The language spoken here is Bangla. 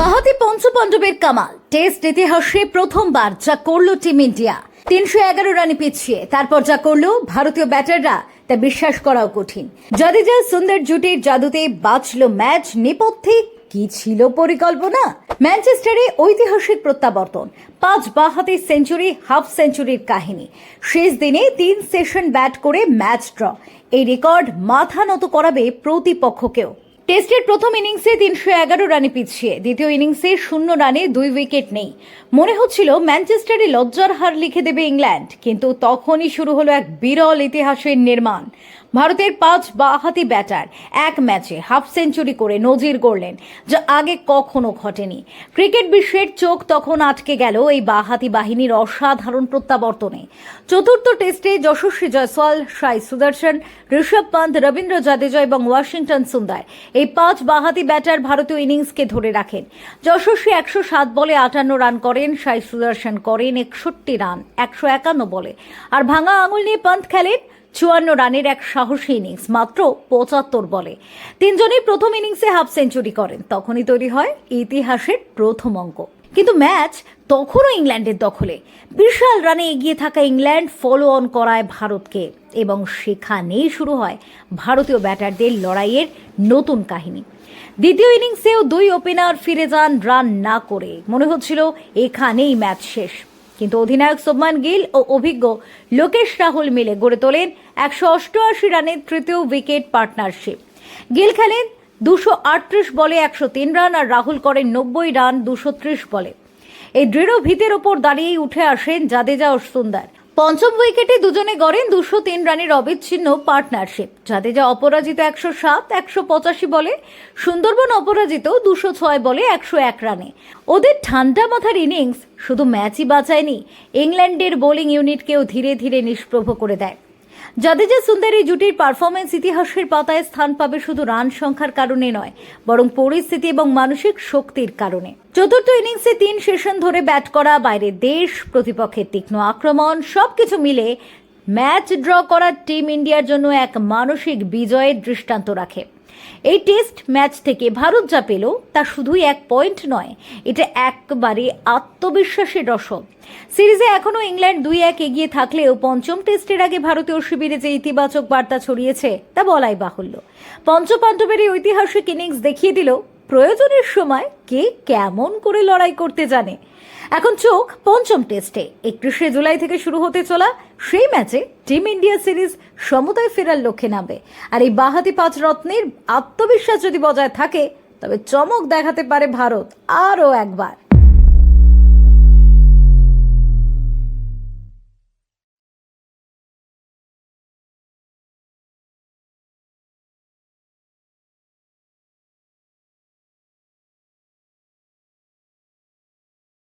বাহাতি পঞ্চপাণ্ডবের কামাল। টেস্ট ইতিহাসে প্রথমবার যা করল টিম ইন্ডিয়া। তিনশো এগারো রানে পিছিয়ে, তারপর যা করল ভারতীয় ব্যাটাররা, তা বিশ্বাস করাও কঠিন। জাদেজা সুন্দর জুটির জাদুতে বাঁচল ম্যাচ নেপথ্যে কি ছিল পরিকল্পনা? ম্যানচেস্টারে ঐতিহাসিক প্রত্যাবর্তন, পাঁচ বাহাতি সেঞ্চুরি, হাফ সেঞ্চুরির কাহিনী। শেষ দিনে তিন সেশন ব্যাট করে ম্যাচ ড্র। এই রেকর্ড মাথা নত করাবে প্রতিপক্ষকেও। টেস্টের প্রথম ইনিংসে তিনশো এগারো রানে পিছিয়ে। দ্বিতীয় ইনিংসে শূন্য রানে দুই উইকেট নেই। মনে হচ্ছিল ম্যানচেস্টারে লজ্জার হার লিখে দেবে ইংল্যান্ড, কিন্তু তখনই শুরু হলো এক বিরল ইতিহাসের নির্মাণ। ভারতের পাঁচ বাহাতি ব্যাটার এক ম্যাচে হাফ সেঞ্চুরি করে নজির গড়লেন, যা আগে কখনো ঘটেনি। ক্রিকেট বিশ্বের চোখ তখন আটকে গেল এই বাহাতি বাহিনীর অসাধারণ প্রত্যাবর্তনে। চতুর্থ টেস্টে যশস্বী জয়সওয়াল সাই সুদর্শন, ঋষভ পান্ত, রবীন্দ্র জাদেজা এবং ওয়াশিংটন সুন্দর এই পাঁচ বাহাতি ব্যাটার ভারতীয় ইনিংসকে ধরে রাখেন। যশস্বী একশো সাত বলে আটান্ন রান করেন সাই সুদর্শন করেন একষট্টি রান, একশো একান্ন বলে। আর ভাঙা আঙুল নিয়ে পান্ত খেলেন, চুয়ান্ন রানের এক সাহসী ইনিংস, মাত্র পঁচাত্তর বলে। তিনজনই প্রথম ইনিংসে হাফ সেঞ্চুরি করেন। তখনই তৈরি হয় ইতিহাসের প্রথম অঙ্ক। কিন্তু ম্যাচ তখনও ইংল্যান্ডের দখলে। বিশাল রানে এগিয়ে থাকা ইংল্যান্ড ফলো অন করায় ভারতকে এবং সেখানেই শুরু হয় ভারতীয় ব্যাটারদের লড়াইয়ের নতুন কাহিনী। দ্বিতীয় ইনিংসেও দুই ওপেনার ফিরে যান রান না করে। মনে হচ্ছিল এখানেই ম্যাচ শেষ। কিন্তু অধিনায়ক সোবমান গিল ও অভিজ্ঞ লোকেশ রাহুল মিলে গড়ে তোলেন একশো অষ্টআশি রানের তৃতীয় উইকেট পার্টনারশিপ। গিল খেলেন দুশো আটত্রিশ বলে একশো তিন রান আর রাহুল করেন নব্বই রান দুশো ত্রিশ বলে। এই দৃঢ় ভিতের ওপর দাঁড়িয়েই উঠে আসেন জাদেজা ও সুন্দর। পঞ্চম উইকেটে দুজনে গড়েন দুশো তিন রানের অবিচ্ছিন্ন পার্টনারশিপ। জাদেজা অপরাজিত একশো সাত, একশো পঁচাশি বলে, সুন্দরবন অপরাজিত দুশো ছয় বলে, একশো এক রানে। ওদের ঠান্ডা মাথার ইনিংস শুধু ম্যাচই বাঁচায়নি, ইংল্যান্ডের বোলিং ইউনিটকেও ধীরে ধীরে নিষ্প্রভ করে দেয়। জাদেজা সুন্দর এই জুটির পারফরমেন্স ইতিহাসের পাতায় স্থান পাবে শুধু রান সংখ্যার কারণে নয়, বরং পরিস্থিতি এবং মানসিক শক্তির কারণে। চতুর্থ ইনিংসে তিন সেশন ধরে ব্যাট করা, বাইরে দেশ, প্রতিপক্ষের তীক্ষ্ণ আক্রমণ, সবকিছু মিলে ম্যাচ ড্র করা টিম ইন্ডিয়ার জন্য এক মানসিক বিজয়ের দৃষ্টান্ত রাখে। এই টেস্ট ম্যাচ থেকে ভারত যা পেল, তা শুধুই এক পয়েন্ট নয়, এটা একবারে আত্মবিশ্বাসের রসদ। সিরিজে এখনও ইংল্যান্ড দুই এক এগিয়ে থাকলেও পঞ্চম টেস্টের আগে ভারতীয় শিবিরে যে ইতিবাচক বার্তা ছড়িয়েছে, তা বলাই বাহুল্য। পঞ্চপাণ্ডবের এই ঐতিহাসিক ইনিংস দেখিয়ে দিল প্রয়োজনের সময় কে কেমন করে লড়াই করতে জানে। এখন চোখ পঞ্চম টেস্টে, একত্রিশে জুলাই থেকে শুরু হতে চলা সেই ম্যাচে টিম ইন্ডিয়া সিরিজ সমতায় ফেরার লক্ষ্যে নামবে। আর এই বাহাতি পাঁচ রত্নের আত্মবিশ্বাস যদি বজায় থাকে, তবে চমক দেখাতে পারে ভারত আরও একবার।